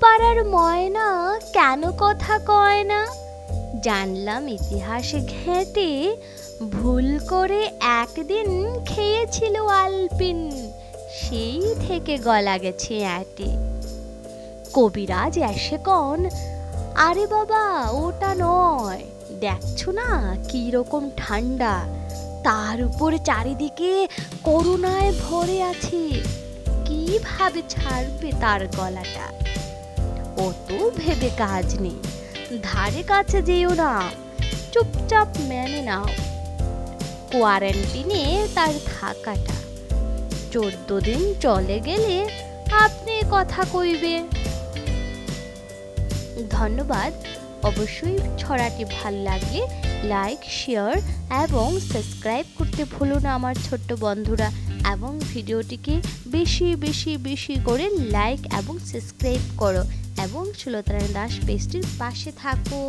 পাড়ার ময়না কেন কথা কয় না? জানলাম ইতিহাস ঘেঁটে ভুল করে একদিন খেয়েছিল আলপিন, সেই থেকে গলা গেছে অ্যাটে। কবিরাজ এসে কন, আরে বাবা, ওটা নয়। দেখছ না কি রকম ঠান্ডা? তার উপর চারিদিকে করুণায় ভরে আছে। কীভাবে ছাড়বে তার গলাটা? অত ভেবে কাজ নেই। ধারে কাছে যেও না, চুপচাপ মেনে নাও। কোয়ারেন্টিনে তার থাকাটা। চোদ্দ দিন চলে গেলে আপনি কথা কইবে। ধন্যবাদ। অবশ্যই ছড়াটি ভালো লাগলে লাইক, শেয়ার এবং সাবস্ক্রাইব করতে ভুলো না আমার ছোট্ট বন্ধুরা এবং ভিডিওটিকে বেশি বেশি বেশি করে লাইক এবং সাবস্ক্রাইব করো। এবং সুলতারানী দাস পেজটির পাশে থাকো।